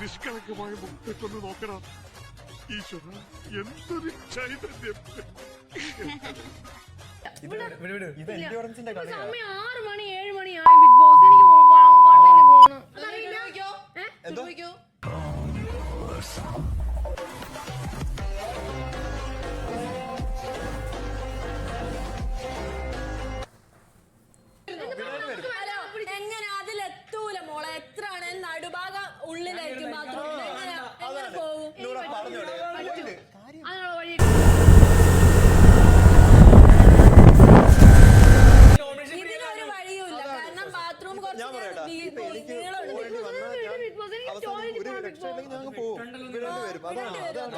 നിഷ്കളങ്കമായ മുഖത്തേക്കൊന്ന് നോക്കണം ഈശ്വര എന്തൊരു ചൈതന്യം സമയം ആറ് മണി ഏഴ് മണിയായി ബിഗ് ബോസ് എനിക്ക് വണ്ണിന് പോകണം അതറിയില്ല? എന്തോ ഞാൻ പറയട്ടെ ഇപ്പൊ എനിക്ക് പോകേണ്ടി വന്നാൽ ഞാൻ അവസാനം ഒരു രക്ഷയില്ലെങ്കിൽ ഞങ്ങൾ പോകും വിടേണ്ടി വരും. അതാണ് അതാണ്